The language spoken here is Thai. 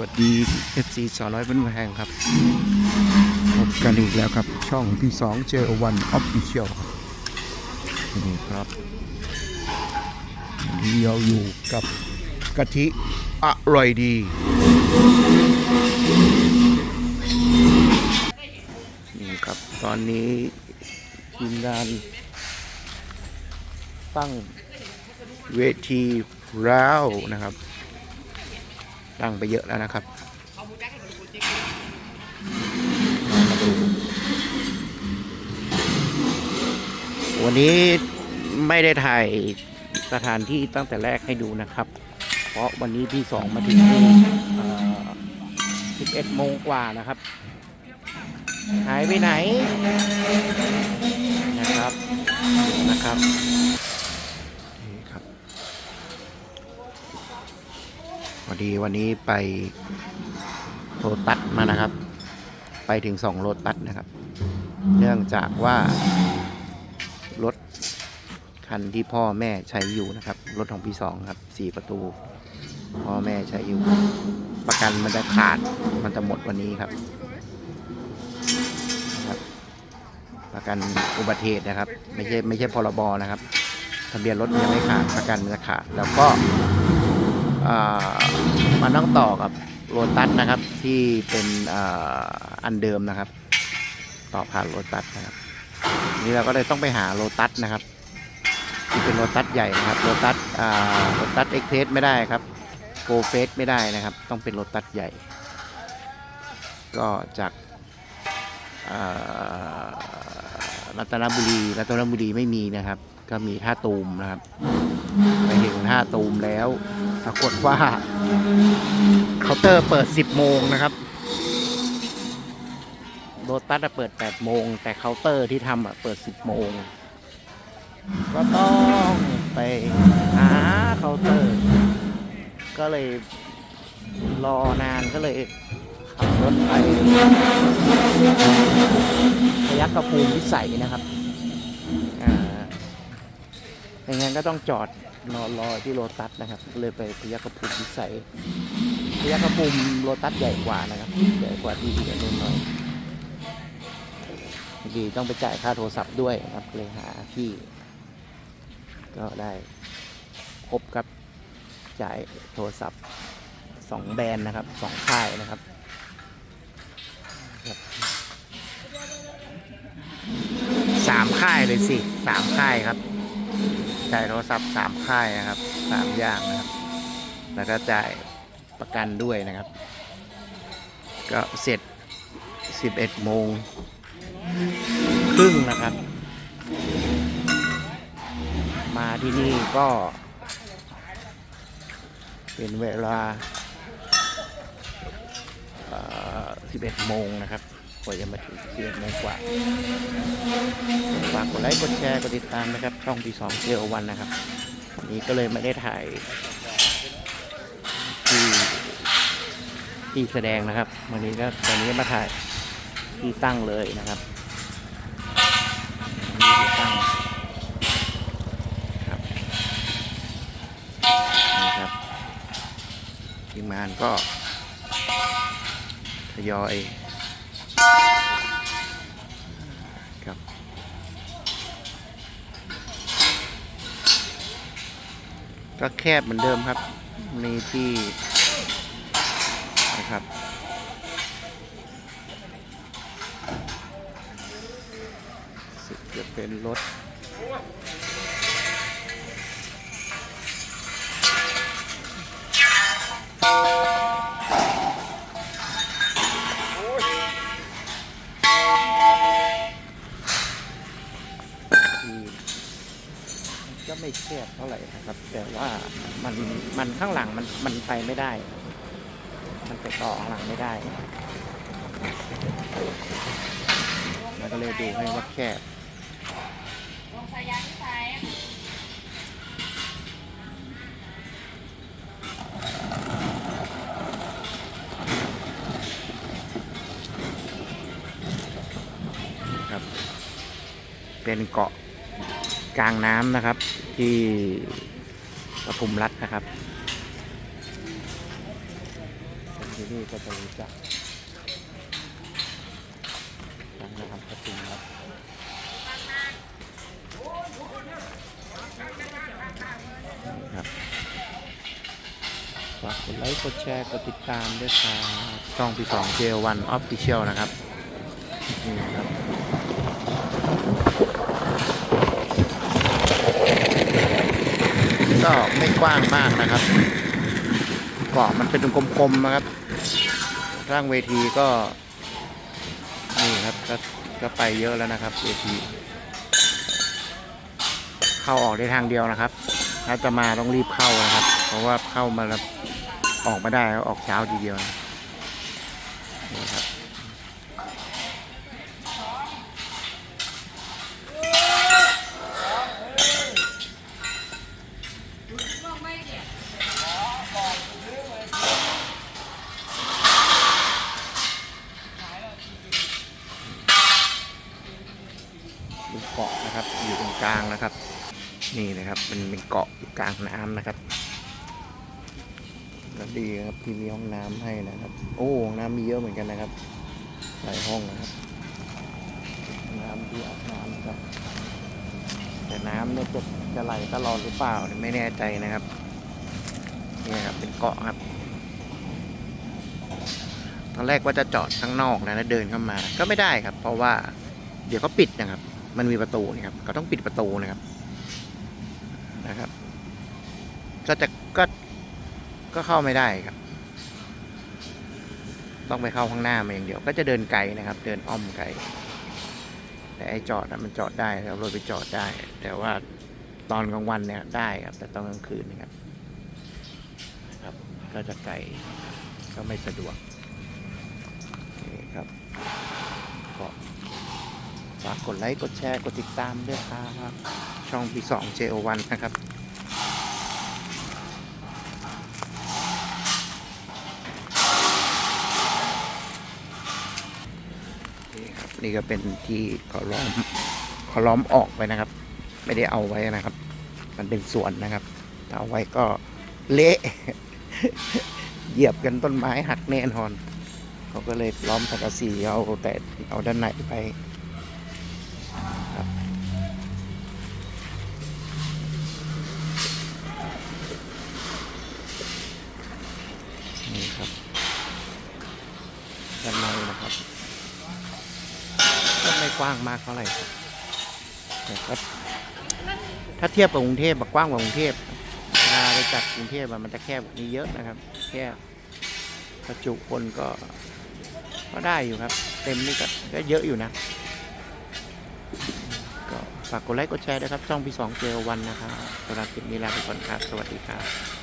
วัสดี FC สาวร้อยเป็นแพงครับ พบกันอีกแล้วครับ ช่องพี่สองเจอวันออฟฟิเชียลครับนี่ครับเราอยู่กับกะทิอร่อยดี นี่ครับตอนนี้ทีมงาน ตั้งเวทีแล้วนะครับ ตั้งไปเยอะแล้วนะครับวันนี้ไม่ได้ถ่ายสถานที่ตั้งแต่แรกให้ดูนะครับ เพราะวันนี้พี่สองมาถึงที่11โมงกว่านะครับ หายไปไหนนะครับนะครับนี่ครับ พ อดีวันนี้ไปโรตัสมานะครับ ไปถึงสองโรตัสนะครับ เนื่องจากว่ารถคันที่พ่อแม่ใช้อยู่นะครับ รถของพี่สองครับสี่ประตู พ่อแม่ใช้อยู่ ประกันมันจะขาดมันจะหมดวันนี้ครับครับ ประกันอุบัติเหตุนะครับ ไม่ใช่ไม่ใช่พรบนะครับ ทะเบียนรถยังไม่ขาดประกันมันจะขาดแล้วก็ อ่ามันต้องต่อกับโรตัสนะครับที่เป็นอ,อันเดิมนะครับ ต่อผ่านโรตัสนะครับนี่เราก็เลยต้องไปหาโรตัสนะครับที่เป็นโรตัสใหญ่นะครับโรตัสโรตัสเอ็กเพสไม่ได้ครับโกเฟสไม่ได้นะครับ ต้องเป็นโรตัสใหญ่ ก็จากรัตนบุรีรัตนบุรีไม่มีนะครับ ก็มีท่าตูมนะครับไปถึงท่าตูมแล้ว ปรากฏว่าเคาน์เตอร์เปิด 10 โมงนะครับโรตัสอะเปิด 8 โมง แต่เคาน์เตอร์ที่ทำอะเปิด 10 โมง ก็ต้องไปหาเคาน์เตอร์ ก็เลยรอนานก็เลยขับรถไปพยัคฆภูมิวิสัยนะครับ อ่าไม่งั้นก็ต้องจอด รอนรอที่โรตัสนะครับ เลยไปพยัคฆภูมิพิสัยพยัคฆภูมิโรตัสใหญ่กว่านะครับ ใหญ่กว่าที่ที่นู่นหน่อยบางทีต้องไปจ่ายค่าโทรศัพท์ด้วยนะครับเลยหาที่ ก็ได้ครบกับจ่ายโทรศัพท์สองแบรนด์นะครับสองค่ายนะครับสามค่ายเลยสิสามค่ายครับ จ่ายโทรศัพท์สามค่ายนะครับสามอย่างนะครับ แล้วก็จ่ายประกันด้วยนะครับ ก็เสร็จ11โมงครึ่งนะครับ มาที่นี่ก็เป็นเวลาเอ่อ11 โมงนะครับ กว่าจะมาถึง11โมงกว่าฝากกดไลค์กดแชร์กดติดตามนะครับ ช่องปีสองเจอวันนะครับวันนี้ก็เลยไม่ได้ถ่ายที่ที่แสดงนะครับ วันนี้ก็ตอนนี้มาถ่ายที่ตั้งเลยนะครับที่ตั้งครับนะครับทีมงานก็ทยอย ครับ ก็แคบเหมือนเดิมครับ มีที่นะครับสึกจะเป็นรถ ที่มันก็ไม่แคบเท่าไหร่นะครับ แต่ว่ามันมันข้างหลังมันมันไปไม่ได้ มันไปต่อข้างหลังไม่ได้มันก็เลยดูให้ว่าแคบครับเป็นเกาะ กลางน้ำนะครับ ที่ปทุมรัฐนะครับสัญที่นี่ก็จะรู้จักร้านนะครับประตูครับนี่ครับฝากกดไลค์กดแชร์กดติดตามด้วยครับช่องพี่สองเจวันออฟฟิเชียลนะครับนี่ครับ ก็ไม่กว้างมากนะครับเกาะมันเป็นกลมๆนะครับ ร่างเวทีก็นี่ครับก็ก็ไปเยอะแล้วนะครับเวที เข้าออกได้ทางเดียวนะครับ ถ้าจะมาต้องรีบเข้านะครับ เพราะว่าเข้ามาแล้วออกมาได้ออกเช้าทีเดียวนะนี่ครับ นี่นะครับ มันเป็นเกาะกลางน้ำนะครับก็ดีครับที่มีห้องน้ำให้นะครับ โอ้ห้องน้ำมีเยอะเหมือนกันนะครับ หลายห้องนะครับน้ำที่อาบน้ำนะครับ แต่น้ำเนี่ยจะจะไหลตลอดหรือเปล่าเนี่ยไม่แน่ใจนะครับนี่ครับเป็นเกาะครับตอนแรกว่าจะจอดข้างนอกนะแล้วเดินเข้ามา ก็ไม่ได้ครับ เพราะว่าเดี๋ยวเขาปิดนะครับ มันมีประตูนี่ครับเขาต้องปิดประตูนะครับ นะครับ ก็จะก็ก็เข้าไม่ได้ครับ ต้องไปเข้าข้างหน้ามาอย่างเดียว ก็จะเดินไกลนะครับ เดินอ้อมไกล แต่ไอ้จอดนะมันจอดได้ครับรถไปจอดได้ แต่ว่าตอนกลางวันเนี่ยได้ครับ แต่ตอนกลางคืนนะครับครับ ก็จะไกลก็ไม่สะดวกนี่ครับก็ฝากกดไลค์ กดแชร์ กดติดตามด้วยครับ ช่องปีสอง JO1 นะครับนี่ครับ นี่ก็เป็นที่ขาล้อมขาล้อมออกไปนะครับ ไม่ได้เอาไว้นะครับ มันเป็นสวนนะครับถ้าเอาไว้ก็เละเหยียบกันต้นไม้หักแน่นอน เขาก็เลยล้อมสังกะสีเอาแต่เอาด้านในไป ด้านในนะครับก็ไม่กว้างมากเท่าไหร่ครับแต่ก็ถ้าเทียบกับกรุงเทพกว้างกว่ากรุงเทพเวลาไปจัดกรุงเทพมันจะแคบกว่านี้เยอะนะครับ แค่ประจุคนก็ก็ได้อยู่ครับ เต็มนี่ก็ก็เยอะอยู่นะ ก็ฝากกดไลค์กดแชร์ด้วยครับช่องพี่สองเจลวันนะครับสำหรับคลิปนี้ลาไปก่อนครับ สวัสดีครับ